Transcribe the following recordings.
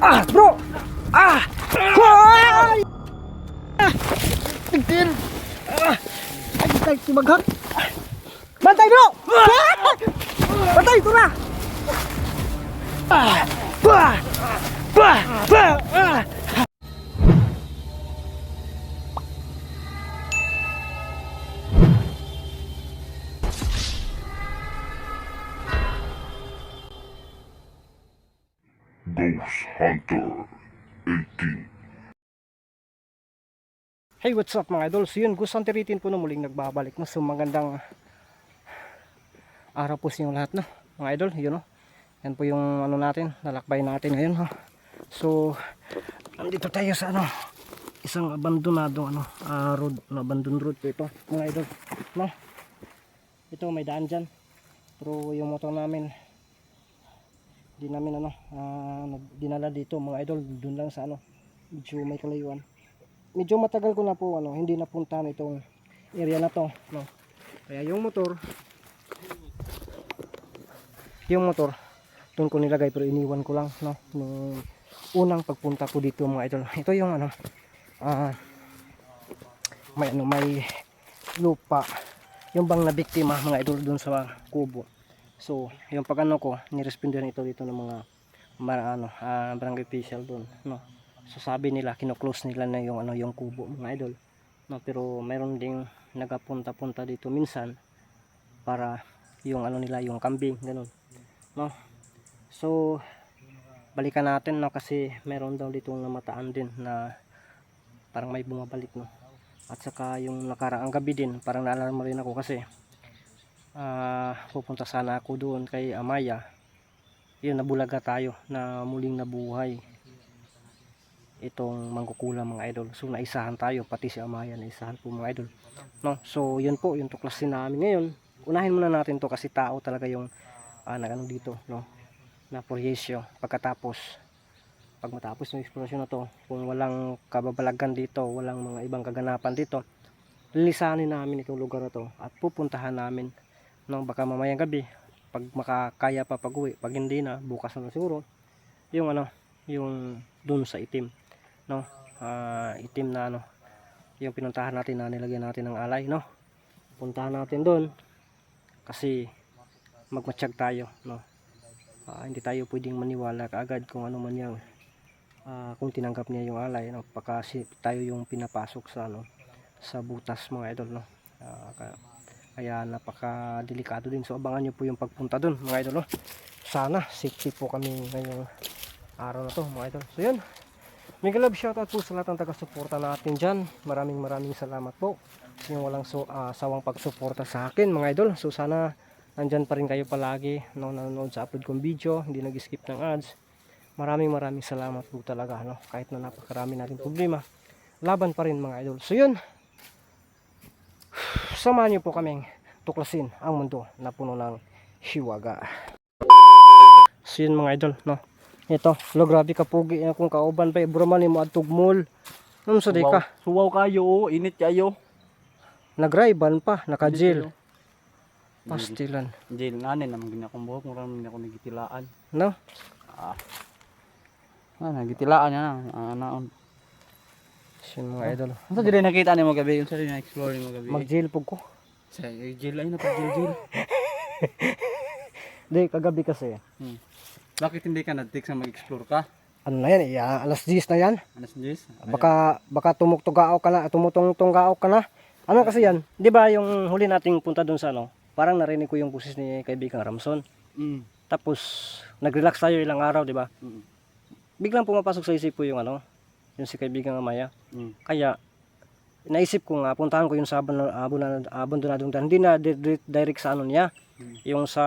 Ah, bro! Ah! Ah! Tigil! Ah! Ay, tay, tumaghat! Bantay, bro! Ah! Bantay, ito na! Ah! Bah! Bah! Bah! Hey, what's up mga idol? So yun, Hunter 18 po na muling nagbabalik na. So magandang araw po sa lahat no? Mga idol, yun no? Yan po yung ano natin, lalakbay natin ngayon ha. So, nandito tayo sa ano, isang abandonado ano, ah, road, no, abandoned road po ito, mga idol. No? Ito may daan dyan. Pero yung motor namin, di namin ano, ah, nag- dinala dito mga idol, dun lang sa ano, medyo may kalayuan medyo matagal ko na po ano, hindi napuntahan itong area na to, no. Kaya yung motor yung motor doon ko nilagay pero iniwan ko lang, no. Nung unang pagpunta ko dito mga idol. Ito yung ano ah may ano may lupa yung bang na biktima mga idol doon sa kubo. So, yung pag ano ko, nirespondan ito dito ng mga ma- ano, ah, barangay official doon, no so sabi nila kino-close nila na yung ano yung kubo mga idol. No pero mayroon ding nagapunta-punta dito minsan para yung ano nila yung kambing ganun. No? So balikan natin no kasi meron daw dito namataan din na parang may bumabalik no. At saka yung nakaraang gabi din parang naalala mo rin ako kasi ah pupunta sana ako doon kay Amaya. Yun nabulaga tayo na muling nabuhay itong mangkukulang mga idol. So naisahan tayo pati si Amaya naisahan po mga idol. No? So yun po yung tuklasin namin ngayon. Unahin muna natin to kasi tao talaga yung uh, nagano dito, no? Na proyesyo pagkatapos pag matapos yung eksplorasyon na to, kung walang kababalagan dito, walang mga ibang kaganapan dito, lilisanin namin itong lugar na to at pupuntahan namin no baka mamayang gabi pag makakaya pa pag uwi pag hindi na bukas na siguro yung ano yung dun sa itim no? Ah, itim na ano yung pinuntahan natin na nilagyan natin ng alay no? Puntahan natin doon kasi magmatsyag tayo no? Ah, hindi tayo pwedeng maniwala kaagad kung ano man yan Ah, kung tinanggap niya yung alay no? Baka tayo yung pinapasok sa ano sa butas mga idol no? Ka- kaya napaka delikado din. So abangan nyo po yung pagpunta doon mga idol no? Sana safety po kami ngayong araw na to mga idol. So yun Mega love shoutout po sa lahat ng taga-suporta natin dyan. Maraming maraming salamat po inyong walang so, ah, sawang pagsuporta sa akin mga idol. So sana nandyan pa rin kayo palagi no, nanonood sa upload kong video, hindi nag-skip ng ads. Maraming maraming salamat po talaga no, kahit na napakarami natin problema. Laban pa rin mga idol. So yun, samahan niyo po kaming tuklasin ang mundo na puno ng hiwaga. So yun mga idol, no. Ito, lo grabe ka pugi kung kauban pa ibroman mo adtog mall. Ano sa di ka? Suwaw kayo, oh. init kayo. Nagraiban pa, naka-jail. Pastilan. Jail na naman ganyan akong buhok, mura naman ako nagitilaan. No? Ah, nagitilaan na na. Ah, naon. So yun mga idol. Ano dili nakita ni mo gabi? Yung sa dili na-explore ni mo gabi? Mag-jail po ko. Sa eh, jail ay na pag jail jail. Di, kagabi kasi. Hmm. Bakit hindi ka nag-take sa mag-explore ka? Ano na yan, iya, alas 10 na yan. Anas Jis? Baka, baka tumugtugao ka na, tumutungtungao ka na. Ano kasi yan? Di ba yung huli nating punta dun sa ano? Parang narinig ko yung busis ni kaibigang Ramson. Mm. Tapos, nag-relax tayo ilang araw, di ba? Mm. Biglang pumapasok sa isip ko yung ano, yung si kaibigang Amaya. Mm. Kaya, naisip ko nga, puntahan ko yung sa abon, abon, abandonadong daan. Hindi na di- di- direct sa ano niya. Yung sa,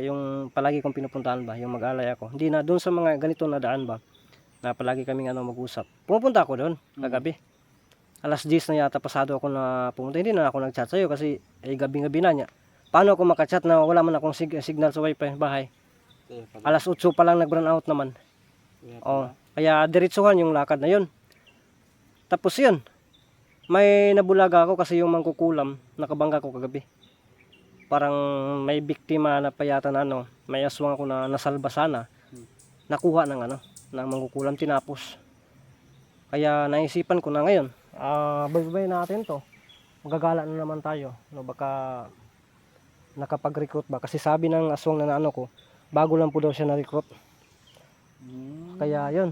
yung palagi kong pinupuntahan ba, yung mag-alay ako. Hindi na, doon sa mga ganito na daan ba, na palagi kaming ano mag-usap. Pumupunta ako doon, kagabi. Alas 10 na yata pasado ako na pumunta. Hindi na ako nag-chat sa'yo kasi eh, gabi-gabi na niya. Paano ako makachat na wala man akong sig- signal sa wifi bahay? Alas 8 pa lang nag-run out naman. Oh, kaya diretsuhan yung lakad na yun. Tapos yun, may nabulaga ako kasi yung mangkukulam, nakabangga ko kagabi. Parang may biktima na payata na ano, may aswang ako na nasalba sana. Nakuha ng ano, na mangkukulam tinapos. Kaya naisipan ko na ngayon, ah baybay natin to. Magagala na naman tayo. No, baka nakapag-recruit ba? Kasi sabi ng aswang na naano ko, bago lang po daw siya na-recruit. Hmm. Kaya yun,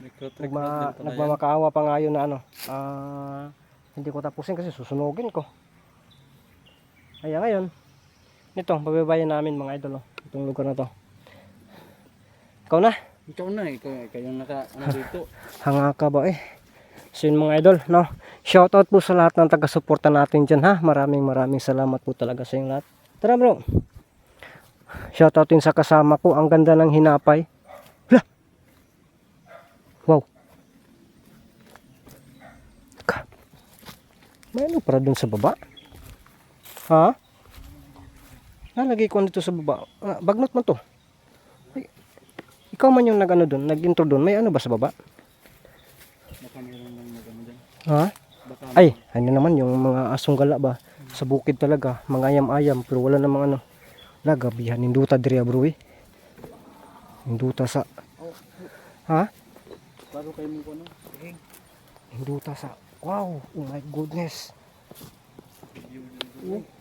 Recruit, recruit nagma, nagmamakaawa pa nga yun na ano. ah hindi ko tapusin kasi susunugin ko. Kaya ngayon, nito, babaybayan namin mga idol. Oh, itong lugar na to. Ikaw na. Ikaw na, ikaw, ikaw yung naka, ano dito. Hanga ka ba eh. So yun mga idol, no? Shoutout po sa lahat ng taga-suporta natin dyan ha. Maraming maraming salamat po talaga sa inyong lahat. Tara bro. Shoutout din sa kasama ko. Ang ganda ng hinapay. Hala! Wow. May ano para dun sa baba? Ha? Nalagay ko dito sa baba. Ah, bagnot mo to. Ay, ikaw man yung nag-ano dun, nag-intro dun. May ano ba sa baba? Baka meron lang nagano dyan. Ha? Baka Ay, ano naman yung mga asong gala ba? Sa bukid talaga, mga ayam-ayam, pero wala namang ano. Lagabihan, hinduta diri bro eh. Hinduta sa, ha? bago kayo mo ko no? Hinduta sa, wow, oh my goodness. Oh.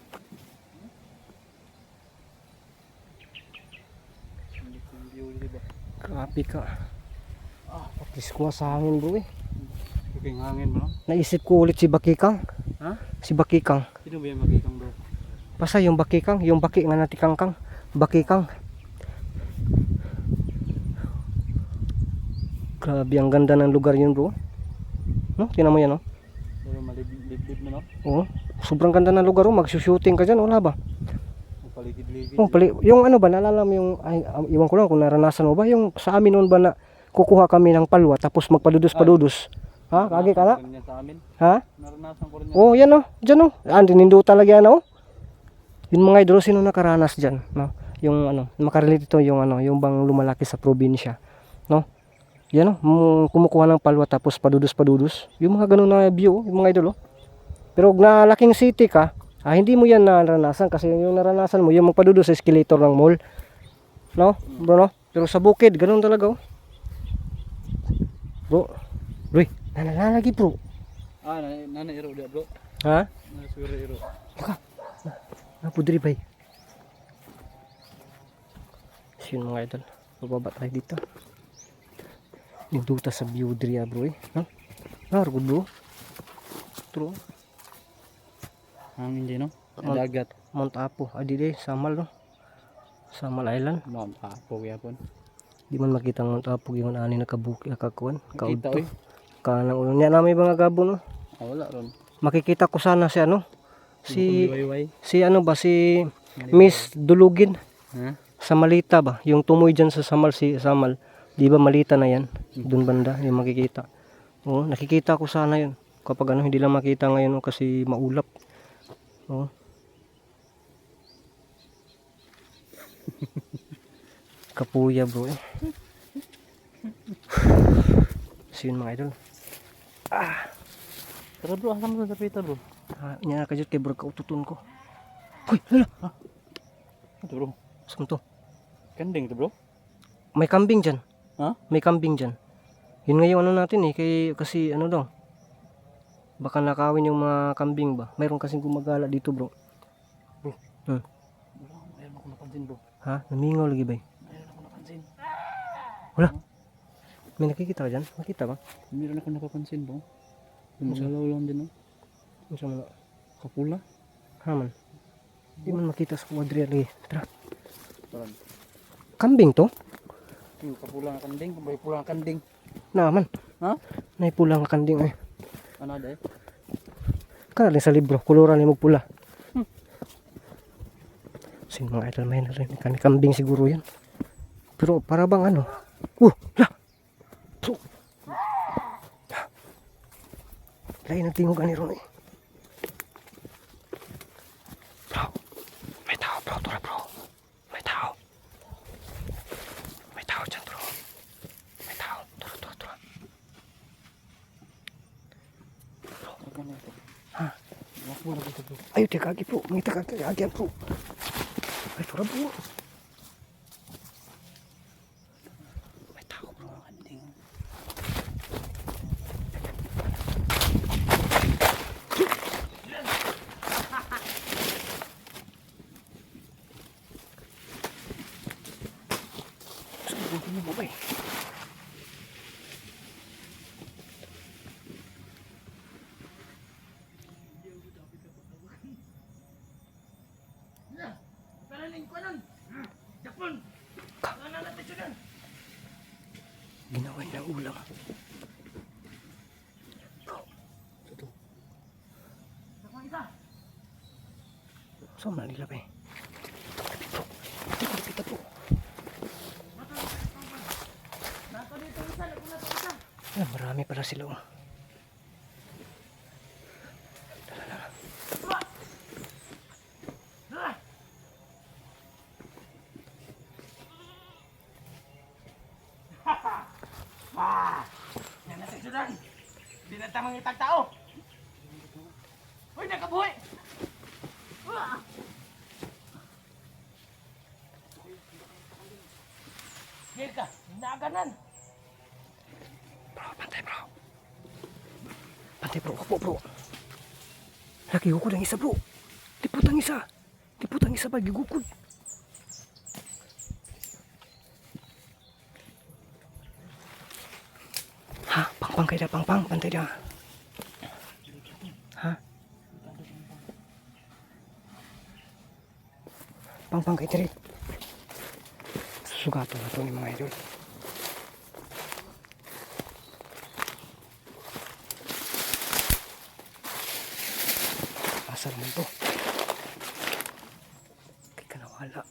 Grabe ka. Ah, patis ko sa hangin bro eh. Okay, hangin no? Naisip ko ulit si Bakikang. Ha? Si Bakikang. Sino ba yung makikang bro? Basta yung bakikang, yung baki nga natin kangkang. Bakikang. Grabe, ang ganda ng lugar yun bro. No? Tingnan mo yan, no? Pero malibib mo no? Oo. Sobrang ganda ng lugar, oh. Magsushooting ka dyan, wala ba? Oh, pali, yung ano ba, naalala mo yung, ay, um, iwan ko lang kung naranasan mo ba, yung sa amin noon ba na kukuha kami ng palwa, tapos magpadudus-padudus. Ha? Kagi ka na? Ha? Naranasan ko rin yan. Oh, yan oh. Diyan oh. Ah, nindo talaga yan oh. Yung mga idol, sino nakaranas dyan? No? Yung ano, makarelate ito yung ano, yung bang lumalaki sa probinsya. No? Yan oh, kumukuha ng palwa tapos padudus-padudus. Yung mga ganun na view, oh, yung mga idol oh. Pero na laking city ka, ah, hindi mo yan naranasan kasi yung naranasan mo, yung magpadudus sa escalator ng mall. No? Bro, no? Pero sa bukid, ganun talaga oh. Bro, bro, nananalagi bro. Ah, nana, nana iro dia bro. Ha? Nana suara iro. Apo diri bay. So yun mga idol. Bababa tayo dito. Yung duta sa view bro eh. No? Nargo bro. True. Hangin din no? Mount- Dagat. Mount Apo. Adi de, Samal no. Samal Island. Mount Apo yapon. Di man makita ang Mount Apo yung ani nakabuki akakuan. Kita oy. Kanang ulo niya namin mga gabo no. Ah, wala ron. Makikita ko sana si ano. Si si ano ba si Miss Dulugin. Ha? sa Malita ba? Yung tumoy dyan sa Samal, si Samal. Di ba Malita na yan? Doon banda, yung makikita. Oo, nakikita ko sana yun. Kapag ano, hindi lang makita ngayon kasi maulap. Oo. Kapuya bro eh. So yun mga idol. Tara bro, asan mo sa pita bro? Ah, niya ka kay bro kaututon ko. Uy, hala, Ito bro. saan to? Kanding to bro. May kambing dyan. Ha? May kambing dyan. Yun nga yung ano natin eh. Kay, kasi ano daw. Baka nakawin yung mga kambing ba. Mayroon kasing gumagala dito bro. Bro, mayroon ako napansin bro. Ha? Namingaw lagi ba? Mayroon ako napansin. May nakikita ka dyan? Makita ba? Mayroon ako napapansin bro. Gumagalaw lang din no. Ano sa mga Kapula. ha man? Di man makita sa kwadriya lagi. Tara. Tara. Kambing to? Yung kapula nga kanding, kabay pula nga kanding. Naman. Ha? Naipula nga kanding eh. Ano day? Kana din sa libro. Kuluran ni mo pula. Sin mga idol may na rin. Kani kambing siguro yan. Pero para bang ano? Uh! La! Lain ang tingog ani ron eh. Bro, may tao bro, tura bro. May tao. May tao dyan bro. May tao, tura, tura, tura. Ako na ito. Ha? Ako na ito bro. Ayo dia kaki bro, kita kaki kaki bro. Ay tura bro. May tao Saan man nila ba eh? Dito, bro. Ah, marami pala sila oh. Gil ka, naganan. Bro, pantay bro. Pantay bro, upo bro. Lagi gugod ang isa bro. Lipot ang isa. Lipot ang isa pa, gigugod. Ha, pang-pang kayo na, pang-pang, pantay na. Ha? Pang-pang kayo diri. Susugato na to ni mga idol. Asa naman to? Kay ka nawala.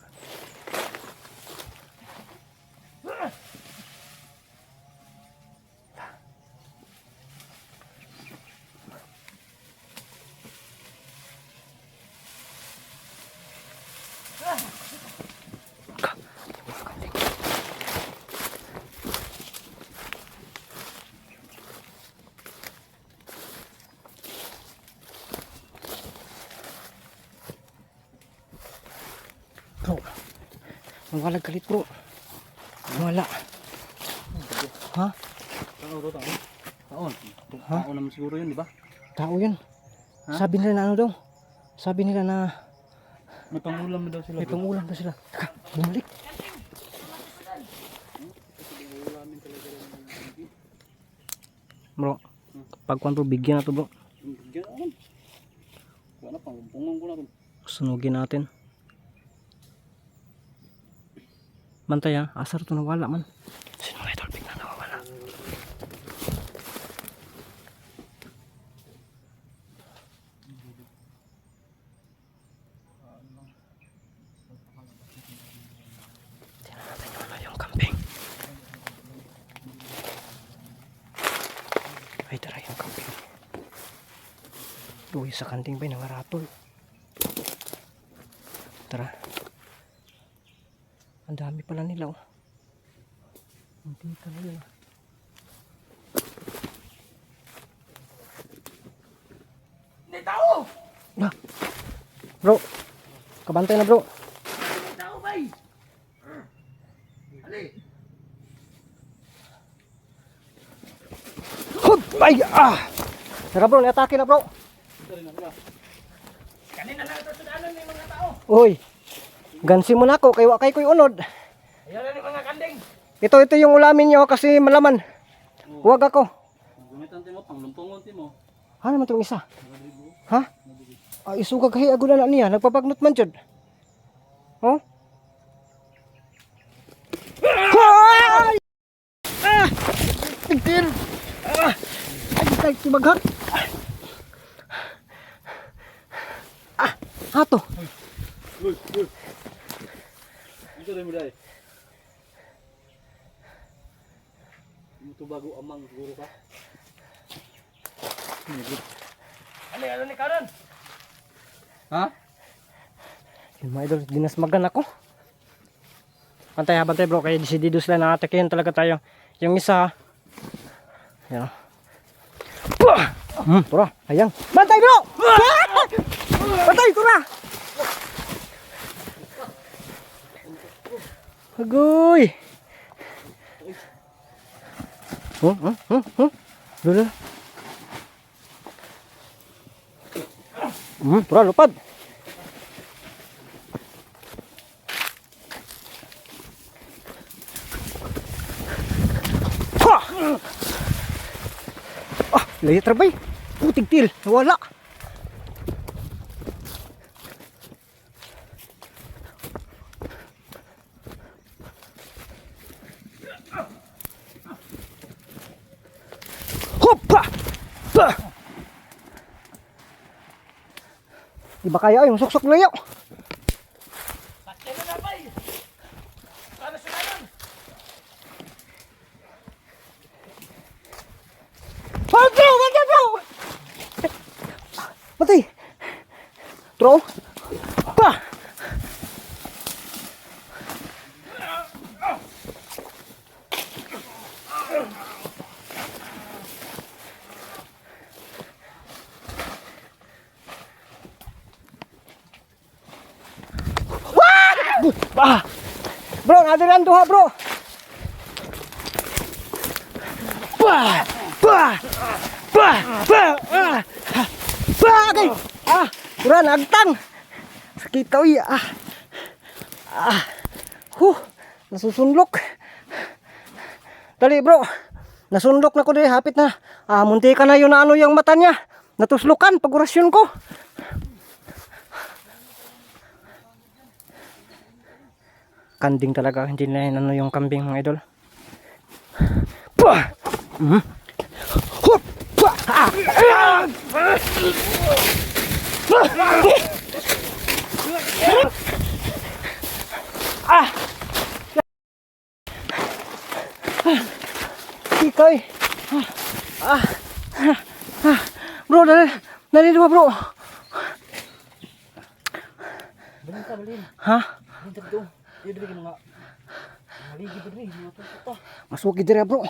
Mawalag kalit bro. Wala. Ha? Tao, tao. Taon. Ha? Tao naman siguro yun, di ba? Tao yun. Ha? Sabi nila na ano daw. Sabi nila na May pangulam na daw sila. may pangulam daw sila. Teka, bumalik. Bro, pagkuhan bro, bigyan na to bro. Bigyan naman. Wala pang pungon ko na ito. Sunugin natin. Bantay ha, asar to nawala man. Sino mga idol, bigla nawawala. Tingnan natin yung ano, yung camping. Ay, tara yung camping. Uy, sa kanting ba yung nangaratol? Tara. Ang dami pala nila oh. Hindi ka na yun. ah. Hindi tao! Na. Bro. Kabantay na bro. Hindi tao, bay! Ali! Hud! Ay! Ah! Tara bro, niatake na bro. Kanina lang ito sudanan may mga tao. Uy. Gansi mo na ako, kay wakay ko'y unod. Ayan na ni mga kanding. Ito, ito yung ulamin nyo kasi malaman. Huwag ako. Gumitan timo, panglumpungon timo. Ano naman itong isa? Ha? Ah, isuga kahi agula na niya. Nagpapagnot man jud. Oh? Ay! Ah! Tigtil! Ah! Ay, kay tibaghat. Ah! Hato! Uy, uy. Ito rin mo dahil. Ito bago amang siguro ka. Ano ano ni Karon? Ha? Yung mga idol, dinasmagan ako. Bantay ha, bantay bro. Kaya desidido sila na atakihin talaga tayo. Yung isa, yan. Hmm, tura, ayang. Bantay bro! Bantay, tura! Agoy! Oh, oh, oh, oh. Lula. Hmm, tura, lupad. Ha! Ah, layo trabay. Putig til, wala. Di ba kaya ay musuksok na bay. Para sa kanan. Ah, bro! Bro! Matay! Bro! Pa! Wah! Ah! Bro, nadiran duha, bro! Bah! Bah! Bah! Ah! Bah! Okay! Ah! Kurang nagtang! Sakit tau! Ah! Ah! Huh! Nasusunlok! Dali bro! Nasunlok na ko dali, hapit na. Ah, munti ka na yun na ano yung mata niya. Natuslukan pag ko. Kanding talaga, hindi na yun ano yung kambing mga idol. Mhm. Hup! Bah! Ah! Ah! Ah! Eh. Ah! Bro, dali. Dali diba bro? Balin ka, balin. Ha? Ka dito. Iyo dili ka nga. Maligi dili? Iyo to. Masuk kita bro.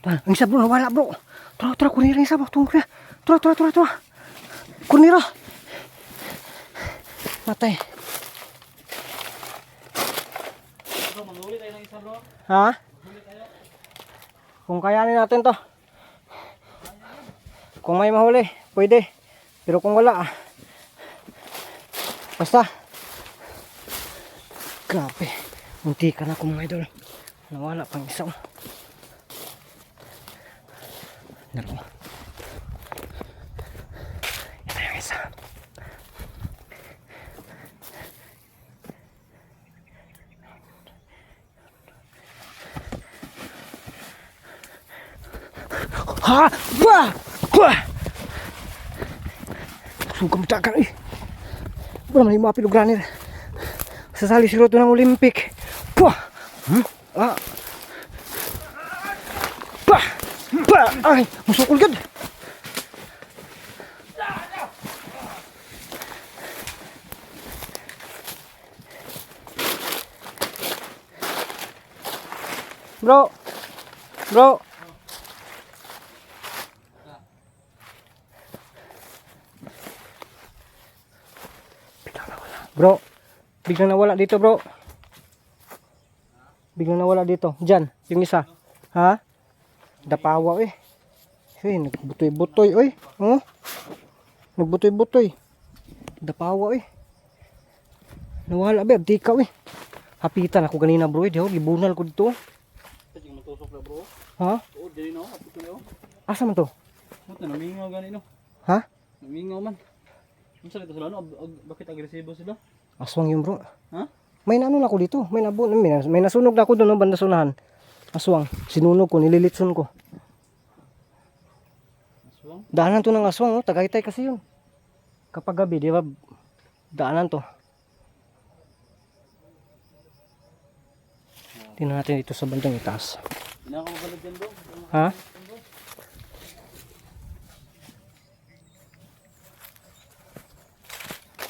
Tuh, ang isa bro, nawala bro. Tara, tara, kunira isa bro. Tunggu ya. Tara, tara, tara, tara. Kunira. Matay. Bro, manghuli tayo ng isa, bro. Ha? Kung kayanin natin to. Kung may mahuli, pwede. Pero kung wala, ah. Basta. Grabe. Munti ka na kung idol. Nawala pang isa. oh. Dalawa. Ito yung isa. Ha! Wah! Wah! Suka matakan eh. Wala man yung mga pilugranir. Sasali siguro ito ng Olympic. Wah! Hmm? Ah! Bah! Bah! Ay! Masukol gad! Bro! Bro! Bro, biglang nawala dito, bro. Biglang nawala dito. Diyan, yung isa. Ha? Dapawa eh. Hey, nagbutoy-butoy, oy. Oh. Nagbutoy-butoy. Dapawa eh. Nawala ba, di ka eh. Hapitan ako ganina, bro. Eh, di ako gibunal ko dito. Yung matusok na, bro. Ha? Oo. Apito na, oh. Asa man to? Mut na namingaw gani, no. Ha? Namingaw man. Ano sa dito sila, no? Bakit agresibo sila? Aswang yun, bro. Ha? May naano na ako dito. May nabo, may, nas- may nasunog na ako doon, no, banda sunahan. Aswang. Sinunog ko, nililitson ko. Aswang? Daanan to ng aswang, no? Tagaytay kasi yun. Kapag gabi, di ba? Daanan to. Tingnan natin dito sa bandang itaas. Ha?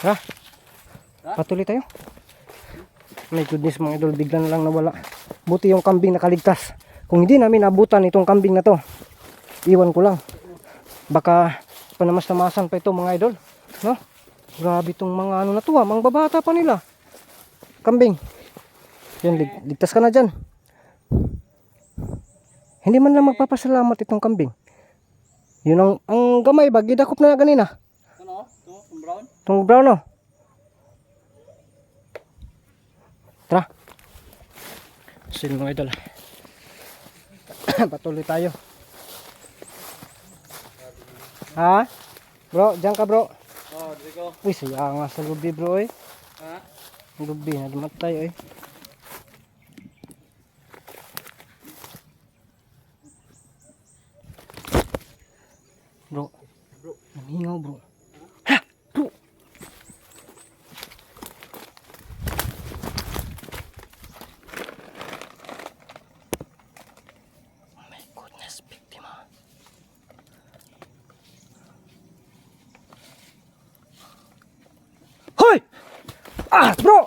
Ha? Patuloy tayo. My goodness mga idol, bigla na lang nawala. Buti yung kambing nakaligtas. Kung hindi namin abutan itong kambing na to, iwan ko lang. Baka panamas-tamasan pa ito mga idol. No? Grabe itong mga ano na to ha, mga babata pa nila. Kambing. Yan, lig- ligtas ka na dyan. Hindi man lang magpapasalamat itong kambing. Yun ang, ang gamay ba, gidakop na ganina. Ano? Ito, yung brown? Itong brown oh. Sige mga idol. Patuloy tayo. Ha? Bro, diyan ka bro. Oo, dili ko. Uy, saya nga sa lubi bro eh. Ha? Lubi, nagmatay eh. Bro. Bro. Ha! Bro! Ah, bro! Ah!